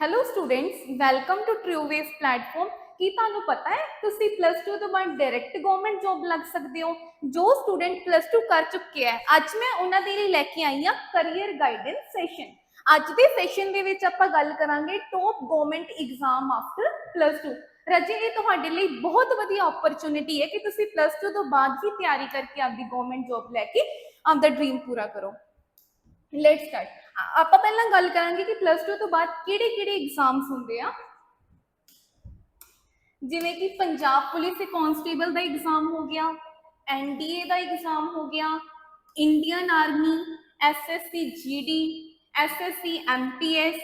Hello students welcome to true wave platform ਕੀ ਤੁਹਾਨੂੰ ਪਤਾ ਹੈ? ਤੁਸੀਂ ਪਲੱਸ 2 ਤੋਂ ਬਾਅਦ ਡਾਇਰੈਕਟ ਗਵਰਨਮੈਂਟ ਜੌਬ ਲੱਗ ਸਕਦੇ ਹੋ, ਜੋ ਸਟੂਡੈਂਟ ਪਲੱਸ 2 ਕਰ ਚੁੱਕੇ ਹੈ। ਅੱਜ ਮੈਂ ਉਹਨਾਂ ਦੇ ਲਈ ਲੈ ਕੇ ਆਈ ਹਾਂ ਕੈਰੀਅਰ ਗਾਈਡੈਂਸ ਸੈਸ਼ਨ ਅੱਜ ਦੇ ਸੈਸ਼ਨ ਦੇ ਵਿੱਚ ਆਪਾਂ ਗੱਲ ਕਰਾਂਗੇ top government exam after plus 2 ਰਜੇ, ਇਹ ਤੁਹਾਡੇ ਲਈ ਬਹੁਤ ਵਧੀਆ ਓਪਰਚੁਨਿਟੀ ਹੈ ਕਿ ਤੁਸੀਂ ਪਲੱਸ 2 ਤੋਂ ਬਾਅਦ ਹੀ ਤਿਆਰੀ ਕਰਕੇ ਆਪਦੀ ਗਵਰਨਮੈਂਟ ਜੌਬ ਲੈ ਕੇ ਆਪਦਾ ਡ੍ਰੀਮ ਪੂਰਾ ਕਰੋ। ਲੈਟਸ ਸਟਾਰਟ ਆਪਾਂ ਪਹਿਲਾਂ ਗੱਲ ਕਰਾਂਗੇ ਕਿ ਪਲੱਸ 2 ਤੋਂ ਬਾਅਦ ਕਿਹੜੇ ਕਿਹੜੇ ਐਗਜ਼ਾਮਸ ਹੁੰਦੇ ਆ? ਜਿਵੇਂ ਕਿ ਪੰਜਾਬ ਪੁਲਿਸ ਦੇ ਕਾਂਸਟੇਬਲ ਦਾ ਐਗਜ਼ਾਮ ਹੋ ਗਿਆ ਐਨਡੀਏ ਦਾ ਐਗਜ਼ਾਮ ਹੋ ਗਿਆ Indian army SSC GD SSC MPS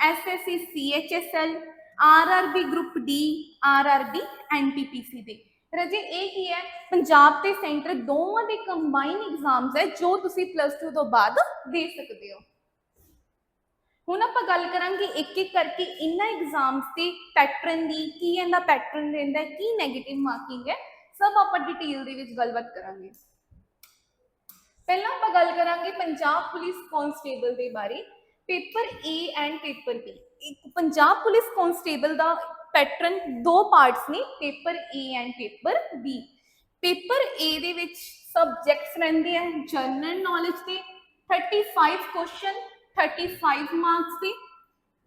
SSC CHSL RRB group D RRB NTPC ਦੇ। ਰਜੇ, ਇਹ ਕੀ ਹੈ? ਪੰਜਾਬ ਤੇ ਸੈਂਟਰ ਦੋਵਾਂ ਦੇ ਕੰਬਾਈਨ ਐਗਜ਼ਾਮਸ ਹੈ ਜੋ ਤੁਸੀਂ ਪਲੱਸ 2 ਤੋਂ ਬਾਅਦ ਦੇ ਸਕਦੇ ਹੋ। ਹੁਣ ਆਪਾਂ ਗੱਲ ਕਰਾਂਗੇ ਇੱਕ ਇੱਕ ਕਰਕੇ ਇਹਨਾਂ ਐਗਜ਼ਾਮਸ ਦੇ ਪੈਟਰਨ ਦੀ, ਕੀ ਇਹਦਾ ਪੈਟਰਨ ਰਹਿੰਦਾ ਹੈ ਕੀ 네ਗੇਟਿਵ ਮਾਰਕਿੰਗ ਹੈ, ਸਭ ਆਪਾਂ ਡਿਟੇਲ ਦੇ ਵਿੱਚ ਗੱਲਬਾਤ ਕਰਾਂਗੇ। ਪਹਿਲਾਂ ਆਪਾਂ ਗੱਲ ਕਰਾਂਗੇ ਪੰਜਾਬ ਪੁਲਿਸ ਕਾਂਸਟੇਬਲ ਦੇ ਬਾਰੇ, paper A and paper B ਇੱਕ ਪੰਜਾਬ ਪੁਲਿਸ ਕਾਂਸਟੇਬਲ ਦਾ ਪੈਟਰਨ ਦੋ ਪਾਰਟਸ ਨੇ, paper A and paper B paper A ਦੇ ਵਿੱਚ ਸਬਜੈਕਟਸ ਰਹਿੰਦੇ ਆ ਜਨਰਲ ਨੌਲੇਜ ਦੇ 35 ਕੁਐਸਚਨ 35 ਮਾਰਕਸ ਦੇ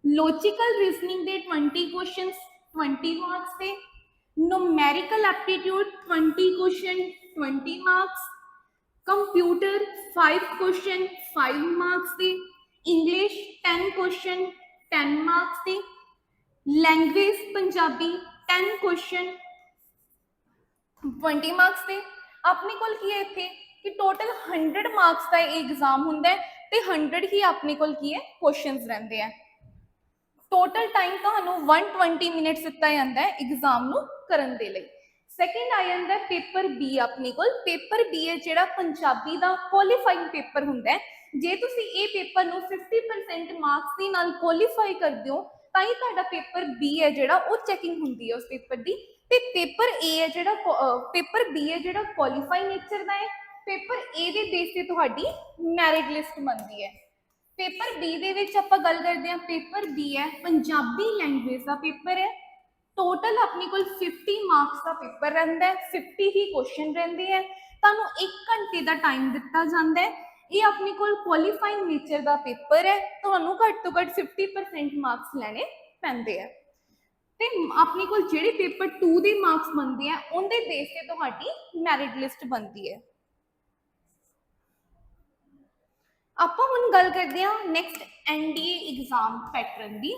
ਲੌਜੀਕਲ ਰੀਜ਼ਨਿੰਗ ਦੇ 20 ਕੁਐਸਚਨਸ 20 ਮਾਰਕਸ ਦੇ numerical aptitude 20 question 20 marks computer 5 question 5 marks ਦੇ english 10 question 10 marks ਦੇ language ਪੰਜਾਬੀ 10 question 20 marks ਦੇ ਆਪਣੇ ਕੋਲ ਕੀ ਹੈ ਇੱਥੇ ਕਿ ਟੋਟਲ 100 ਮਾਰਕਸ ਦਾ ਇਹ ਐਗਜ਼ਾਮ ਹੁੰਦਾ ਹੈ ਤੇ 100 ਹੀ ਆਪਣੇ ਕੋਲ ਕੀ ਹੈ? ਕੁਐਸਚਨਸ ਰਹਿੰਦੇ ਆ। ਟੋਟਲ ਟਾਈਮ ਤੁਹਾਨੂੰ 120 ਮਿੰਟਸ ਦਿੱਤਾ ਜਾਂਦਾ ਹੈ ਐਗਜ਼ਾਮ ਨੂੰ ਕਰਨ ਦੇ ਲਈ। ਸੈਕਿੰਡ ਆ ਜਾਂਦਾ ਪੇਪਰ ਬੀ ਆਪਣੇ ਕੋਲ। ਪੇਪਰ ਬੀ ਹੈ ਜਿਹੜਾ ਪੰਜਾਬੀ ਦਾ ਕੁਆਲੀਫਾਈਂਗ ਪੇਪਰ ਹੁੰਦਾ ਹੈ। ਜੇ ਤੁਸੀਂ ਇਹ ਪੇਪਰ ਨੂੰ 50% ਮਾਰਕਸ ਦੇ ਨਾਲ ਕੁਆਲੀਫਾਈ ਕਰਦੇ ਹੋ, ਤਾਂ ਹੀ ਤੁਹਾਡਾ ਪੇਪਰ ਬੀ ਹੈ ਜਿਹੜਾ ਉਹ ਚੈਕਿੰਗ ਹੁੰਦੀ ਹੈ ਉਸ ਪੇਪਰ ਦੀ। ਤੇ ਪੇਪਰ ਏ ਹੈ ਜਿਹੜਾ ਪੇਪਰ ਬੀ ਹੈ ਜਿਹੜਾ ਕੁਆਲੀਫਾਈ ਨੇਚਰ ਦਾ ਹੈ। ਪੇਪਰ A ਦੇ ਬੇਸ ਤੇ ਤੁਹਾਡੀ ਮੈਰਿਟ ਲਿਸਟ ਬਣਦੀ ਹੈ। ਪੇਪਰ B ਦੇ ਵਿੱਚ ਆਪਾਂ ਗੱਲ ਕਰਦੇ ਹਾਂ, ਪੇਪਰ B ਹੈ, ਪੰਜਾਬੀ ਲੈਂਗੁਏਜ ਦਾ ਪੇਪਰ ਹੈ। ਟੋਟਲ ਆਪਣੇ ਕੋਲ 50 ਮਾਰਕਸ ਦਾ ਪੇਪਰ ਰਹਿੰਦਾ ਹੈ 50 ਹੀ ਕੁਐਸਚਨ ਰਹਿੰਦੇ ਹੈ। ਤੁਹਾਨੂੰ 1 ਘੰਟੇ ਦਾ ਟਾਈਮ ਦਿੱਤਾ ਜਾਂਦਾ ਹੈ। ਇਹ ਆਪਣੇ ਕੋਲ ਕੁਆਲੀਫਾਈਂਗ ਨੇਚਰ ਦਾ ਪੇਪਰ ਹੈ। ਤੁਹਾਨੂੰ ਘੱਟ ਤੋਂ ਘੱਟ 50% ਮਾਰਕਸ ਲੈਣੇ ਪੈਂਦੇ ਆ। ਤੇ ਆਪਣੇ ਕੋਲ ਜਿਹੜੇ ਪੇਪਰ 2 ਦੇ ਮਾਰਕਸ ਬਣਦੇ ਆ, ਉਹਦੇ ਬੇਸ ਤੇ ਤੁਹਾਡੀ ਮੈਰਿਟ ਲਿਸਟ ਬਣਦੀ ਹੈ। ਆਪਾਂ ਹੁਣ ਗੱਲ ਕਰਦੇ ਹਾਂ ਨੈਕਸਟ ਐਨਡੀਏ ਐਗਜ਼ਾਮ ਪੈਟਰਨ ਦੀ।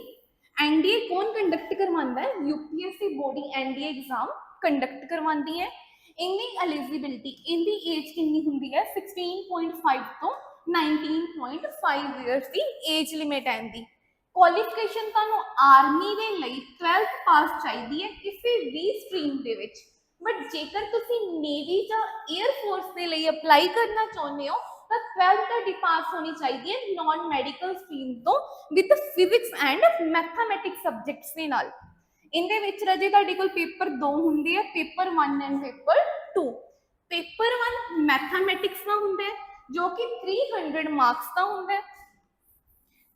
ਐਨਡੀਏ ਕੌਣ ਕੰਡਕਟ ਕਰਵਾਉਂਦਾ ਹੈ? UPSC body NDA exam conduct ਕਰਵਾਉਂਦੀ ਹੈ। ਇਹਦੀ ਐਲੀਜੀਬਿਲਟੀ ਇਹਦੀ ਏਜ ਕਿੰਨੀ ਹੁੰਦੀ ਹੈ? 16.5 ਤੋਂ 19.5 ਇਅਰਸ ਦੀ ਏਜ ਲਿਮਿਟ ਹੈ ਇਹਦੀ। ਕੁਆਲੀਫਿਕੇਸ਼ਨ ਤੁਹਾਨੂੰ ਆਰਮੀ ਦੇ ਲਈ 12th ਪਾਸ ਚਾਹੀਦੀ ਹੈ ਕਿਸੇ ਵੀ ਸਟਰੀਮ ਦੇ ਵਿੱਚ। ਬਟ ਜੇਕਰ ਤੁਸੀਂ ਨੇਵੀ ਜਾਂ 에ਅਰ ਫੋਰਸ ਦੇ ਲਈ ਅਪਲਾਈ ਕਰਨਾ ਚਾਹੁੰਦੇ ਹੋ ਤਾਂ 12th ਤੁਹਾਡੀ ਪਾਸ ਹੋਣੀ ਚਾਹੀਦੀ ਹੈ ਨਾਨ ਮੈਡੀਕਲ ਸਟਰੀਮ ਤੋਂ with physics and mathematics subjects ਦੇ ਨਾਲ। ਇਹਦੇ ਵਿੱਚ ਰਜੇ ਤੁਹਾਡੇ ਕੋਲ ਪੇਪਰ 2 ਹੁੰਦੇ ਆ, paper 1 and paper 2 paper 1 mathematics ਦਾ ਹੁੰਦਾ ਹੈ, ਜੋ ਕਿ 300 ਮਾਰਕਸ ਦਾ ਹੁੰਦਾ ਹੈ।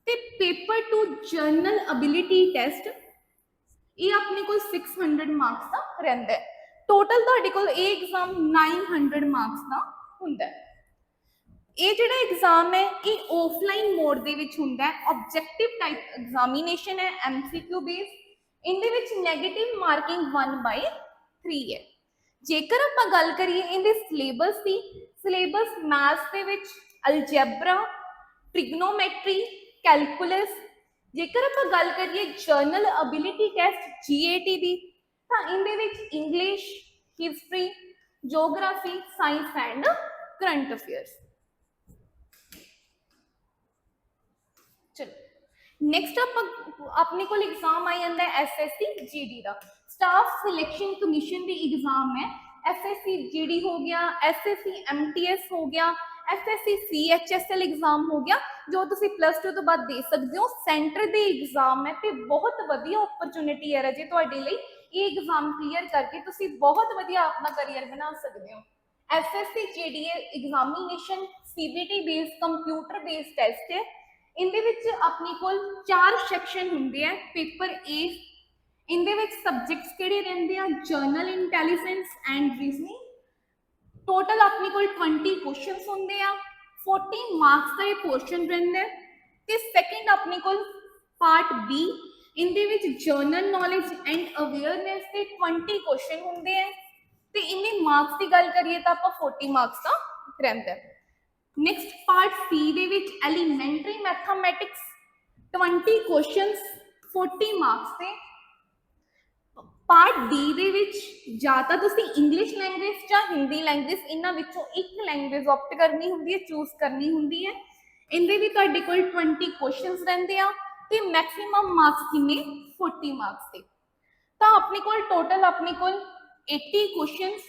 ਤੇ ਪੇਪਰ 2 ਜਰਨਲ ਅਬਿਲਿਟੀ ਟੈਸਟ ਇਹ ਆਪਣੇ ਕੋਲ 600 ਮਾਰਕਸ ਦਾ ਰਹਿੰਦਾ ਹੈ। ਟੋਟਲ ਤੁਹਾਡੇ ਕੋਲ ਇਹ ਐਗਜ਼ਾਮ 900 ਮਾਰਕਸ ਦਾ ਹੁੰਦਾ ਹੈ। ਇਹ ਜਿਹੜਾ ਐਗਜ਼ਾਮ ਹੈ, ਇਹ ਆਫਲਾਈਨ ਮੋਡ ਦੇ ਵਿੱਚ ਹੁੰਦਾ ਹੈ। ਆਬਜੈਕਟਿਵ ਟਾਈਪ ਐਗਜ਼ਾਮੀਨੇਸ਼ਨ ਹੈ ਐਮਸੀਕਿਊ ਬੇਸ ਇਹਦੇ ਵਿੱਚ 네ਗੇਟਿਵ ਮਾਰਕਿੰਗ 1 ਬਾਈ 3 ਹੈ। ਜੇਕਰ ਆਪਾਂ ਗੱਲ ਕਰੀਏ ਇਹਦੇ ਸਿਲੇਬਸ ਦੀ ਸਿਲੇਬਸ ਮੈਥ ਦੇ ਵਿੱਚ ਅਲਜੈਬਰਾ ਟ੍ਰਿਗਨੋਮੈਟਰੀ ਕੈਲਕੂਲਸ ਜੇਕਰ ਆਪਾਂ ਗੱਲ ਕਰੀਏ ਜਰਨਲ ਅਬਿਲਿਟੀ ਟੈਸਟ ਜੀਏਟੀ ਦੀ, ਤਾਂ ਇਹਦੇ ਵਿੱਚ English history geography science and current affairs next ਆਪ ਆਪਣੇ ਕੋਲ ਐਗਜ਼ਾਮ ਆ ਜਾਂਦਾ ਹੈ ਐਸਐਸਸੀ ਜੀਡੀ ਦਾ ਸਟਾਫ ਸਿਲੈਕਸ਼ਨ ਕਮਿਸ਼ਨ ਦੀ ਐਗਜ਼ਾਮ ਹੈ ਐਸਐਸਸੀ ਜੀਡੀ ਹੋ ਗਿਆ ਐਸਐਸਸੀ ਐਮਟੀਐਸ ਹੋ ਗਿਆ ਐਸਐਸਸੀ ਸੀਐਚਐਸਐਲ ਐਗਜ਼ਾਮ ਹੋ ਗਿਆ ਜੋ ਤੁਸੀਂ ਪਲੱਸ 2 ਤੋਂ ਬਾਅਦ ਦੇ ਸਕਦੇ ਹੋ ਸੈਂਟਰ ਦੇ ਐਗਜ਼ਾਮ ਹੈ ਤੇ ਬਹੁਤ ਵਧੀਆ ਓਪਰਚੁਨਿਟੀ ਹੈ ਰਾਜੇ ਤੁਹਾਡੇ ਲਈ ਇਹ ਐਗਜ਼ਾਮ ਕਲੀਅਰ ਕਰਕੇ ਤੁਸੀਂ ਬਹੁਤ ਵਧੀਆ ਆਪਣਾ ਕਰੀਅਰ ਬਣਾ ਸਕਦੇ ਹੋ SSC GD examination CBT base computer base test ਹੈ ਇਹਦੇ ਵਿੱਚ ਆਪਣੇ ਕੋਲ ਚਾਰ ਸੈਕਸ਼ਨ ਹੁੰਦੇ ਆ ਪੇਪਰ A, ਇਹਦੇ ਵਿੱਚ ਸਬਜੈਕਟਸ ਕਿਹੜੇ ਰਹਿੰਦੇ ਆ? General intelligence and reasoning total ਆਪਣੇ ਕੋਲ 20 ਕੁਐਸਚਨਸ ਹੁੰਦੇ ਆ 40 ਮਾਰਕਸ ਦਾ ਇਹ ਪੋਰਸ਼ਨ ਰਹਿੰਦਾ ਹੈ ਤੇ ਸੈਕਿੰਡ ਆਪਣੇ ਕੋਲ ਪਾਰਟ B, ਇਹਦੇ ਵਿੱਚ ਜਰਨਲ ਨੌਲੇਜ ਐਂਡ ਅਵੇਅਰਨੈਸ ਦੇ 20 ਕੁਐਸਚਨ ਹੁੰਦੇ ਆ ਤੇ ਇਹਨੇ ਮਾਰਕਸ ਦੀ ਗੱਲ ਕਰੀਏ ਤਾਂ ਆਪਾਂ 40 ਮਾਰਕਸ ਦਾ ਰਹਿੰਦਾ ਨੈਕਸਟ ਪਾਰਟ ਸੀ ਦੇ ਵਿੱਚ ਐਲੀਮੈਂਟਰੀ ਮੈਥਮੈਟਿਕਸ 20 ਕੁਐਸਚਨਸ 40 ਮਾਰਕਸ ਤੇ ਪਾਰਟ ਡੀ ਦੇ ਵਿੱਚ ਜਾਂ ਤਾਂ ਤੁਸੀਂ ਇੰਗਲਿਸ਼ ਲੈਂਗੁਏਜ ਜਾਂ ਹਿੰਦੀ ਲੈਂਗੁਏਜ ਇਹਨਾਂ ਵਿੱਚੋਂ ਇੱਕ ਲੈਂਗੁਏਜ ਆਪਟ ਕਰਨੀ ਹੁੰਦੀ ਹੈ ਚੂਜ਼ ਕਰਨੀ ਹੁੰਦੀ ਹੈ। ਇਹਦੇ ਵੀ ਤੁਹਾਡੇ ਕੋਲ 20 ਕੁਐਸਚਨਸ ਰਹਿੰਦੇ ਆ ਤੇ ਮੈਕਸਿਮਮ ਮਾਰਕਸ ਕਿੰਨੇ? 40 ਮਾਰਕਸ ਤੇ ਤਾਂ ਆਪਣੇ ਕੋਲ ਟੋਟਲ ਆਪਣੇ ਕੋਲ 80 questions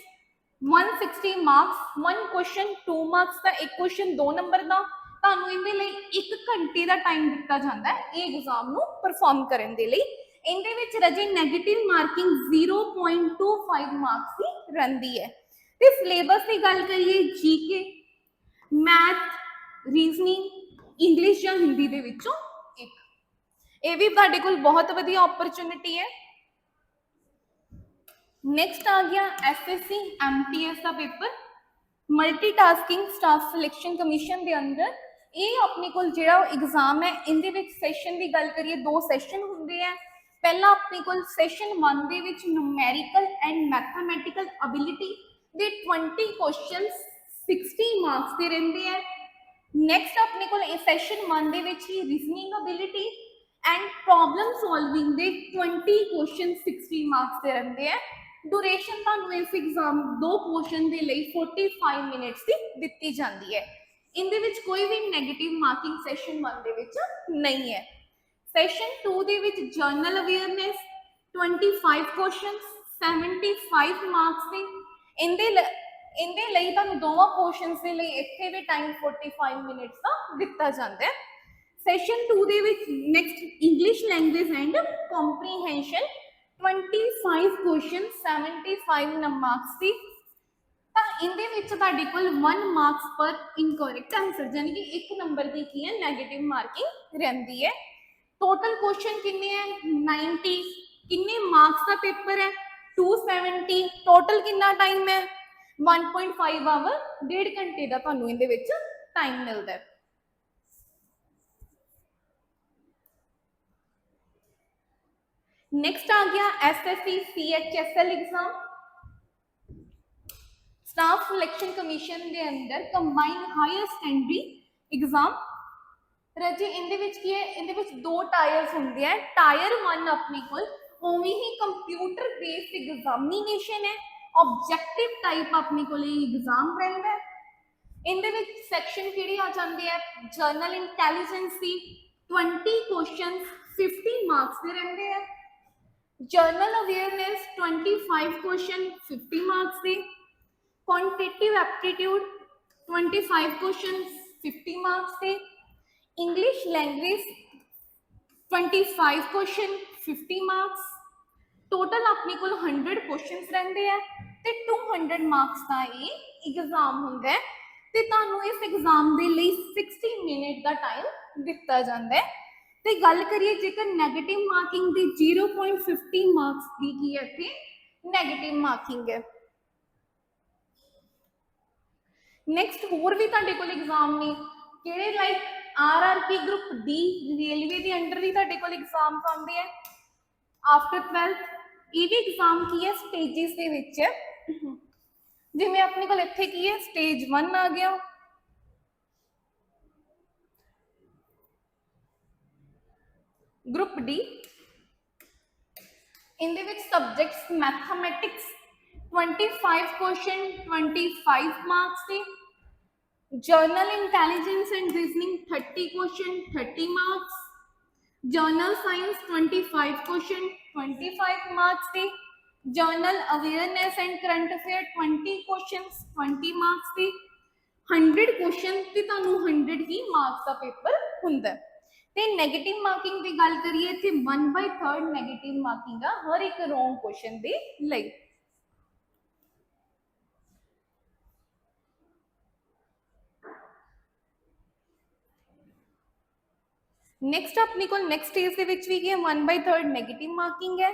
160 marks one question 2 marks ਦਾ ਇੱਕ ਕੁਐਸਚਨ 2 ਨੰਬਰ ਦਾ। ਤੁਹਾਨੂੰ ਇਹਦੇ ਲਈ 1 ਘੰਟੇ ਦਾ ਟਾਈਮ ਦਿੱਤਾ ਜਾਂਦਾ ਹੈ ਇਹ ਐਗਜ਼ਾਮ ਨੂੰ ਪਰਫਾਰਮ ਕਰਨ ਦੇ ਲਈ। ਇਹਦੇ ਵਿੱਚ ਰਜੇ 네ਗੇਟਿਵ ਮਾਰਕਿੰਗ 0.25 ਮਾਰਕਸ ਦੀ ਰਹਿੰਦੀ ਹੈ। ਤੇ ਸਿਲੇਬਸ ਦੀ ਗੱਲ ਕਰੀਏ ਜੀਕੇ ਮੈਥ ਰੀਜ਼ਨਿੰਗ ਇੰਗਲਿਸ਼ ਜਾਂ ਹਿੰਦੀ ਦੇ ਵਿੱਚੋਂ ਇੱਕ। ਇਹ ਵੀ ਤੁਹਾਡੇ ਕੋਲ ਬਹੁਤ ਵਧੀਆ ਓਪਰਚ्युनिटी ਹੈ। ਨੈਕਸਟ ਆ ਗਿਆ ਐਸਐਸਸੀ ਐਮਟੀਐਸ ਦਾ paper. Multitasking staff selection commission ਦੇ ਅੰਦਰ। ਇਹ ਆਪਣੇ ਕੋਲ ਜਿਹੜਾ ਐਗਜ਼ਾਮ ਹੈ, ਇਹਦੇ ਵਿੱਚ ਸੈਸ਼ਨ ਦੀ ਗੱਲ ਕਰੀਏ, ਦੋ ਸੈਸ਼ਨ ਹੁੰਦੇ ਆ। ਪਹਿਲਾ ਆਪਣੇ ਕੋਲ ਸੈਸ਼ਨ 1 ਦੇ ਵਿੱਚ ਨੂਮੈਰੀਕਲ ਐਂਡ ਮੈਥਮੈਟੀਕਲ ਅਬਿਲਿਟੀ ਦੇ 20 ਕੁਐਸਚਨਸ 60 ਮਾਰਕਸ ਦੇ ਰਹਿੰਦੇ ਆ। ਨੈਕਸਟ ਆਪਣੇ ਕੋਲ ਇਹ ਸੈਸ਼ਨ 1 ਦੇ ਵਿੱਚ ਹੀ reasoning ability and problem solving ਦੇ 20 ਕੁਐਸਚਨ 60 ਮਾਰਕਸ ਦੇ ਰਹਿੰਦੇ ਆ। ਡਿਊਰੇਸ਼ਨ ਤੁਹਾਨੂੰ ਇਸ ਐਗਜ਼ਾਮ ਦੋ ਪੋਰਸ਼ਨ ਦੇ ਲਈ 45 ਮਿੰਟਸ ਦੀ ਦਿੱਤੀ ਜਾਂਦੀ ਹੈ। ਇਹਦੇ ਵਿੱਚ ਕੋਈ ਵੀ 네ਗੇਟਿਵ ਮਾਰਕਿੰਗ ਸੈਸ਼ਨ 1 ਦੇ ਵਿੱਚ ਨਹੀਂ ਹੈ। ਸੈਸ਼ਨ 2 ਦੇ ਵਿੱਚ ਜਰਨਲ ਅਵੇਅਰਨੈਸ 25 ਕੁਐਸਚਨਸ 75 ਮਾਰਕਸ ਦੇ। ਇਹਦੇ ਇਹਦੇ ਲਈ ਤੁਹਾਨੂੰ ਦੋਵਾਂ ਪੋਰਸ਼ਨਸ ਦੇ ਲਈ ਇੱਥੇ ਵੀ ਟਾਈਮ 45 ਮਿੰਟਸ ਦਾ ਦਿੱਤਾ ਜਾਂਦਾ ਹੈ। ਸੈਸ਼ਨ 2 ਦੇ ਵਿੱਚ next English language and comprehension 25 question 75 marks ਦੀ। ਤਾਂ ਇਹਦੇ ਵਿੱਚ ਤੁਹਾਡੇ ਕੋਲ 1 ਮਾਰਕਸ ਪਰ ਇਨਕਰੈਕਟ ਆਨਸਰ ਯਾਨੀ ਕਿ 1 ਨੰਬਰ ਦੀ ਕੀ ਹੈ 네ਗੇਟਿਵ ਮਾਰਕਿੰਗ ਰਹਿੰਦੀ ਹੈ। ਟੋਟਲ ਕੁਐਸਚਨ ਕਿੰਨੇ ਹੈ? 90 ਕਿੰਨੇ ਮਾਰਕਸ ਦਾ ਪੇਪਰ ਹੈ? 270 ਟੋਟਲ ਕਿੰਨਾ ਟਾਈਮ ਹੈ? 1.5 ਆਵਰ ਡੇਢ ਘੰਟੇ ਦਾ ਤੁਹਾਨੂੰ ਇਹਦੇ ਵਿੱਚ ਟਾਈਮ ਮਿਲਦਾ ਹੈ। ਨੈਕਸਟ ਆ ਗਿਆ SSC CHSL exam staff selection commission ਦੇ ਅੰਦਰ ਕੰਬਾਈਨ ਹਾਇਰ ਸੈਕੰਡਰੀ ਐਗਜ਼ਾਮ ਰਜੇ ਇਹਦੇ ਵਿੱਚ ਕੀ ਹੈ ਇਹਦੇ ਵਿੱਚ ਦੋ ਟਾਇਰਸ ਹੁੰਦੇ ਆ ਟਾਇਰ 1 ਆਪਣੀ ਕੋਲ ਉਵੇਂ ਹੀ ਕੰਪਿਊਟਰ ਬੇਸਡ ਐਗਜ਼ਾਮੀਨੇਸ਼ਨ ਹੈ ਆਬਜੈਕਟਿਵ ਟਾਈਪ ਆਪਣੀ ਕੋਲ ਇਹ ਐਗਜ਼ਾਮ ਰਹਿੰਦਾ ਹੈ ਇਹਦੇ ਵਿੱਚ ਸੈਕਸ਼ਨ ਕਿਹੜੇ ਆ ਜਾਂਦੇ ਆ ਜਰਨਲ ਇੰਟੈਲੀਜੈਂਸ ਦੀ 20 ਕੁਐਸਚਨਸ 50 ਮਾਰਕਸ ਦੇ ਰਹਿੰਦੇ ਆ ਜਰਨਲ ਅਵੇਅਰਨੈਸ 25 ਕੁਐਸਚਨ 50 ਮਾਰਕਸ ਦੇ quantitative aptitude 25 questions 50 marks ਦੇ english language 25 question 50 marks. Total ਆਪਣੇ ਕੋਲ 100 ਕੁਐਸਚਨਸ ਰਹਿੰਦੇ ਆ ਤੇ 200 ਮਾਰਕਸ ਦਾ ਇਹ ਐਗਜ਼ਾਮ ਹੁੰਦਾ ਹੈ ਤੇ ਤੁਹਾਨੂੰ ਇਸ ਐਗਜ਼ਾਮ ਦੇ ਲਈ 60 ਮਿੰਟ ਦਾ ਟਾਈਮ ਦਿੱਤਾ ਜਾਂਦਾ ਹੈ। ਤੇ ਗੱਲ ਕਰੀਏ ਜੇਕਰ 네ਗੇਟਿਵ ਮਾਰਕਿੰਗ ਦੇ 0.50 ਮਾਰਕਸ ਦੀ ਕੀ ਹੈ ਇੱਥੇ? 네ਗੇਟਿਵ ਮਾਰਕਿੰਗ ਹੈ। ਨੈਕਸਟ ਹੋਰ ਵੀ ਤੁਹਾਡੇ ਕੋਲ ਐਗਜ਼ਾਮ ਨੇ। ਕਿਹੜੇ like RRP group D railway ਦੇ ਅੰਡਰ ਵੀ ਤੁਹਾਡੇ ਕੋਲ ਐਗਜ਼ਾਮ ਆਉਂਦੇ ਆ। ਆਫਟਰ 12th ਇਹ ਵੀ ਐਗਜ਼ਾਮ ਕੀ ਹੈ? ਸਟੇजेस ਦੇ ਵਿੱਚ। ਜਿਵੇਂ ਆਪਣੇ ਕੋਲ ਇੱਥੇ ਕੀ ਹੈ? ਸਟੇਜ 1 ਆ ਗਿਆ। ਗਰੁੱਪ ਡੀ ਇਹਦੇ ਵਿੱਚ ਸਬਜੈਕਟਸ ਮੈਥਮੈਟਿਕਸ 25 ਕੁਐਸਚਨ 25 ਮਾਰਕਸ ਦੇ general intelligence and reasoning 30 question 30 marks general science 25 question 25 marks ਦੇ general awareness and current affair 20 questions 20 marks ਦੇ 100 ਕੁਐਸਚਨ ਤੇ ਤੁਹਾਨੂੰ 100 ਹੀ ਮਾਰਕਸ ਦਾ ਪੇਪਰ ਹੁੰਦਾ ਹੈ ਤੇ 네ਗੇਟਿਵ ਮਾਰਕਿੰਗ ਦੀ ਗੱਲ ਕਰੀਏ ਤੇ 1/3 네ਗੇਟਿਵ ਮਾਰਕਿੰਗ ਆ ਹਰ ਇੱਕ ਰੋਂਗ ਕੁਐਸਚਨ ਦੇ ਲਈ ਨੈਕਸਟ ਆਪਣੇ ਕੋਲ ਨੈਕਸਟ ਸਟੇਜ ਦੇ ਵਿੱਚ ਵੀ ਕੀ ਹੈ 1/3 네ਗੇਟਿਵ ਮਾਰਕਿੰਗ ਹੈ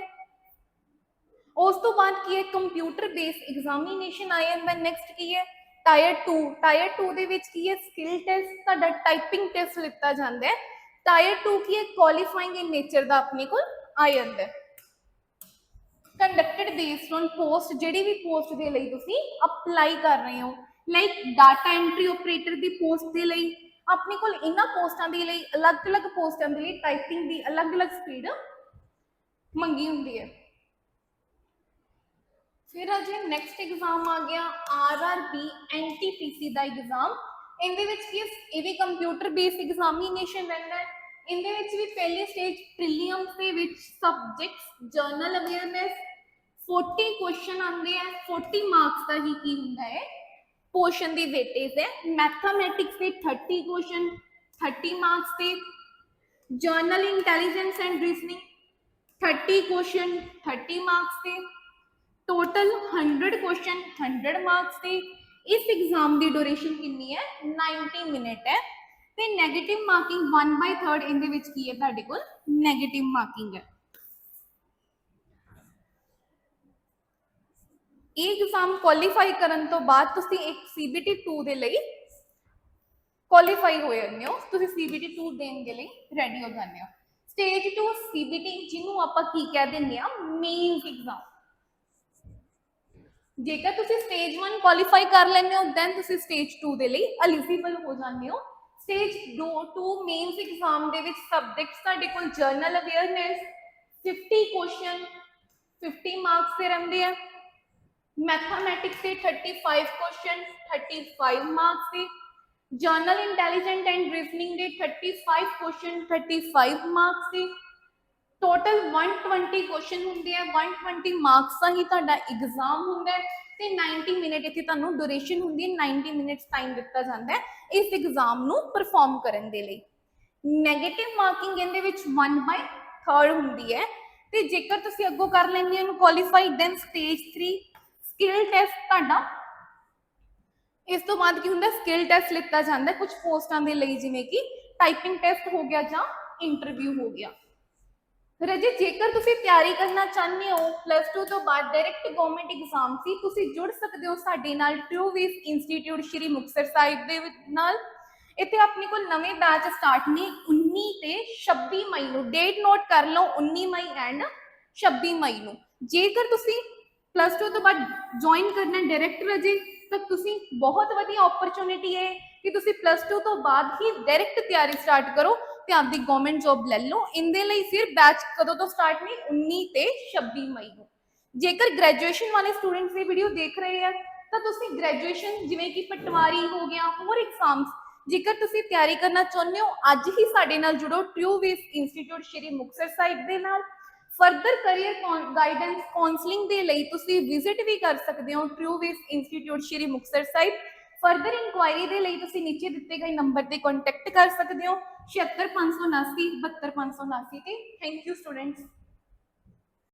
ਉਸ ਤੋਂ ਬਾਅਦ ਕੀ ਹੈ ਕੰਪਿਊਟਰ ਬੇਸ ਐਗਜ਼ਾਮੀਨੇਸ਼ਨ ਆਈ ਐਮ ਬੈਨ ਨੈਕਸਟ ਕੀ ਹੈ ਟਾਇਰ 2 ਟਾਇਰ 2 ਦੇ ਵਿੱਚ ਕੀ ਹੈ ਸਕਿੱਲ ਟੈਸਟ ਤੁਹਾਡਾ ਟਾਈਪਿੰਗ ਟੈਸਟ ਲਿੱਤਾ ਜਾਂਦਾ ਹੈ ਟਾਇਰ 2 ਕੀ ਹੈ ਕੁਆਲੀਫਾਈਂਗ ਇਨ ਨੇਚਰ ਦਾ ਆਪਣੇ ਕੋਲ ਆ ਜਾਂਦਾ ਕੰਡਕਟਡ ਬੇਸਡ ਔਨ ਪੋਸਟ ਜਿਹੜੀ ਵੀ ਪੋਸਟ ਦੇ ਲਈ ਤੁਸੀਂ ਅਪਲਾਈ ਕਰ ਰਹੇ ਹੋ ਲਾਈਕ ਡਾਟਾ ਐਂਟਰੀ ਆਪਰੇਟਰ ਦੀ ਪੋਸਟ ਦੇ ਲਈ ਆਪਣੇ ਕੋਲ ਇਹਨਾਂ ਪੋਸਟਾਂ ਦੇ ਲਈ ਅਲੱਗ-ਅਲੱਗ ਪੋਸਟਾਂ ਦੇ ਲਈ ਟਾਈਪਿੰਗ ਦੀ ਅਲੱਗ-ਅਲੱਗ ਸਪੀਡ ਮੰਗੀ ਹੁੰਦੀ ਹੈ ਫਿਰ ਅਜੇ ਨੈਕਸਟ ਐਗਜ਼ਾਮ ਆ ਗਿਆ ਆਰਆਰਬੀ ਐਨਟੀਪੀਸੀ ਦਾ ਐਗਜ਼ਾਮ ਇਹਦੇ ਵਿੱਚ ਕੀ ਇਹ ਵੀ ਕੰਪਿਊਟਰ ਬੇਸਡ ਐਗਜ਼ਾਮੀਨੇਸ਼ਨ ਰਹਿੰਦਾ ਹੈ। ਇਹਦੇ ਵਿੱਚ ਵੀ ਪਹਿਲੇ ਸਟੇਜ ਪ੍ਰੀਲੀਅਮਸ ਦੇ ਵਿੱਚ ਸਬਜੈਕਟਸ ਜਰਨਲ ਅਵੇਅਰਨੈਸ 40 ਕੁਐਸਚਨ ਆਉਂਦੇ ਆ। 40 ਮਾਰਕਸ ਦਾ ਹੀ ਕੀ ਹੁੰਦਾ ਹੈ? ਪੋਰਸ਼ਨ ਦੀ ਵੇਟੇਜ ਹੈ। ਮੈਥਮੈਟਿਕਸ ਦੇ 30 ਕੁਐਸਚਨ 30 ਮਾਰਕਸ ਤੇ। General intelligence and reasoning 30 question 30 marks ਤੇ। ਟੋਟਲ 100 ਕੁਐਸਚਨ 100 ਮਾਰਕਸ ਤੇ। ਇਸ ਐਗਜ਼ਾਮ ਦੀ ਡਿਊਰੇਸ਼ਨ ਕਿੰਨੀ ਹੈ? 90 ਮਿੰਟ ਹੈ। ਤੇ 네ਗੇਟਿਵ ਮਾਰਕਿੰਗ 1/3 ਇਹਦੇ ਵਿੱਚ ਕੀ ਹੈ ਤੁਹਾਡੇ ਕੋਲ? 네ਗੇਟਿਵ ਮਾਰਕਿੰਗ ਹੈ। ਇਹ ਐਗਜ਼ਾਮ ਕੁਆਲੀਫਾਈ ਕਰਨ ਤੋਂ ਬਾਅਦ ਤੁਸੀਂ ਇੱਕ CBT 2 ਦੇ ਲਈ ਕੁਆਲੀਫਾਈ ਹੋ ਜਾਂਦੇ ਹੋ। ਤੁਸੀਂ CBT 2 ਦੇਣ ਦੇ ਲਈ ਰੈਡੀ ਹੋ ਜਾਂਦੇ ਹੋ। ਸਟੇਜ 2 CBT ਜਿਹਨੂੰ ਆਪਾਂ ਕੀ ਕਹਿ ਦਿੰਦੇ ਆ ਮੇਨਸ ਐਗਜ਼ਾਮ ਜੇਕਰ ਤੁਸੀਂ ਸਟੇਜ 1 ਕੁਆਲੀਫਾਈ ਕਰ ਲੈਂਦੇ ਹੋ ਦੈਨ ਤੁਸੀਂ ਸਟੇਜ 2 ਦੇ ਲਈ ਐਲੀਜੀਬਲ ਹੋ ਜਾਂਦੇ ਹੋ। ਸਟੇਜ 2 2 ਮੇਨਸ ਐਗਜ਼ਾਮ ਦੇ ਵਿੱਚ ਸਬਜੈਕਟਸ ਤੁਹਾਡੇ ਕੋਲ ਜਰਨਲ ਅਵੇਅਰਨੈਸ 50 ਕੁਐਸਚਨ 50 ਮਾਰਕਸ ਦੇ ਰਹਿੰਦੇ ਆ। ਮੈਥਮੈਟਿਕਸ ਦੇ 35 ਕੁਐਸਚਨ 35 ਮਾਰਕਸ ਦੇ ਜਰਨਲ ਇੰਟੈਲੀਜੈਂਟ ਐਂਡ ਰੀਜ਼ਨਿੰਗ ਦੇ 35 ਕੁਐਸਚਨ 35 ਮਾਰਕਸ ਦੇ ਟੋਟਲ 120 ਕੁਐਸਚਨ ਹੁੰਦੇ ਆ 120 ਮਾਰਕਸ ਦਾ ਹੀ ਤੁਹਾਡਾ ਐਗਜ਼ਾਮ ਹੁੰਦਾ ਹੈ ਤੇ 90 ਮਿੰਟ ਇੱਥੇ ਤੁਹਾਨੂੰ ਡਿਊਰੇਸ਼ਨ ਹੁੰਦੀ ਹੈ 90 ਮਿੰਟਸ ਟਾਈਮ ਦਿੱਤਾ ਜਾਂਦਾ ਹੈ ਇਸ ਐਗਜ਼ਾਮ ਨੂੰ ਪਰਫਾਰਮ ਕਰਨ ਦੇ ਲਈ। 네ਗੇਟਿਵ ਮਾਰਕਿੰਗ ਇਹਦੇ ਵਿੱਚ 1/3 ਹੁੰਦੀ ਹੈ ਤੇ ਜੇਕਰ ਤੁਸੀਂ ਅੱਗੋਂ ਕਰ ਲੈਂਦੇ ਹੋ ਇਹਨੂੰ qualify then stage 3 skill test ਤੁਹਾਡਾ ਇਸ ਤੋਂ ਬਾਅਦ ਕੀ ਹੁੰਦਾ ਸਕਿੱਲ ਟੈਸਟ ਲਿੱਤਾ ਜਾਂਦਾ ਕੁਝ ਪੋਸਟਾਂ ਦੇ ਲਈ, ਜਿਵੇਂ ਕਿ ਟਾਈਪਿੰਗ ਟੈਸਟ ਹੋ ਗਿਆ ਜਾਂ ਇੰਟਰਵਿਊ ਹੋ ਗਿਆ। ਰਜੇ, ਜੇਕਰ ਤੁਸੀਂ ਤਿਆਰੀ ਕਰਨਾ ਚਾਹੁੰਦੇ ਹੋ ਪਲੱਸ 2 ਤੋਂ ਬਾਅਦ ਡਾਇਰੈਕਟ ਗਵਰਨਮੈਂਟ ਐਗਜ਼ਾਮ ਸੀ, ਤੁਸੀਂ ਜੁੜ ਸਕਦੇ ਹੋ ਸਾਡੇ ਨਾਲ ਟੂ ਵੀਸ ਇੰਸਟੀਚਿਊਟ ਸ਼੍ਰੀ ਮੁਕਤਸਰ ਸਾਹਿਬ ਦੇ ਨਾਲ। ਇੱਥੇ ਆਪਣੇ ਕੋਲ ਨਵੇਂ ਬੈਚ ਸਟਾਰਟ ਨੇ 19 ਤੇ 26 ਮਈ ਨੂੰ। ਡੇਟ ਨੋਟ ਕਰ ਲਓ 19 ਮਈ ਐਂਡ 26 ਮਈ ਨੂੰ। ਜੇਕਰ ਤੁਸੀਂ ਪਲੱਸ 2 ਤੋਂ ਬਾਅਦ ਜੁਆਇਨ ਕਰਨਾ ਡਾਇਰੈਕਟ ਰਜੇ, ਤਾਂ ਤੁਸੀਂ ਬਹੁਤ ਵਧੀਆ ਓਪਰਚ्युनिटी ਹੈ ਕਿ ਤੁਸੀਂ ਪਲੱਸ 2 ਤੋਂ ਬਾਅਦ ਹੀ ਡਾਇਰੈਕਟ ਤਿਆਰੀ ਸਟਾਰਟ ਕਰੋ। ਤੇ ਆਪਦੀ ਗਵਰਨਮੈਂਟ ਜੌਬ ਲੈ ਲਓ। ਇਹਦੇ ਲਈ ਫਿਰ ਬੈਚ ਕਦੋਂ ਤੋਂ ਸਟਾਰਟ ਨੇ? 19 ਤੇ 26 ਮਈ ਨੂੰ। ਜੇਕਰ ਗ੍ਰੈਜੂਏਸ਼ਨ ਵਾਲੇ ਸਟੂਡੈਂਟਸ ਇਹ ਵੀਡੀਓ ਦੇਖ ਰਹੇ ਆ, ਤਾਂ ਤੁਸੀਂ ਗ੍ਰੈਜੂਏਸ਼ਨ ਜਿਵੇਂ ਕਿ ਪਟਵਾਰੀ ਹੋ ਗਿਆ, ਹੋਰ ਐਗਜ਼ਾਮਸ ਜੇਕਰ ਤੁਸੀਂ ਤਿਆਰੀ ਕਰਨਾ ਚਾਹੁੰਦੇ ਹੋ, ਅੱਜ ਹੀ ਸਾਡੇ ਨਾਲ ਜੁੜੋ ਟਰੂਵੇਸ ਇੰਸਟੀਚਿਊਟ ਸ਼੍ਰੀ ਮੁਕਤਸਰ ਸਾਹਿਬ ਦੇ ਨਾਲ। ਫਰਦਰ ਕੈਰੀਅਰ ਗਾਈਡੈਂਸ ਕਾਉਂਸਲਿੰਗ ਦੇ ਲਈ ਤੁਸੀਂ ਵਿਜ਼ਿਟ ਵੀ ਕਰ ਸਕਦੇ ਹੋ Truways institute Shri Muktsar Sahib. Further inquiry ਦੇ ਲਈ ਤੁਸੀਂ ਨੀਚੇ ਦਿੱਤੇ ਗਏ ਨੰਬਰ ਤੇ ਕੰਟੈਕਟ ਕਰ ਸਕਦੇ ਹੋ। 76579 72579 ਤੇ ਥੈਂਕ ਯੂ ਸਟੂਡੈਂਟਸ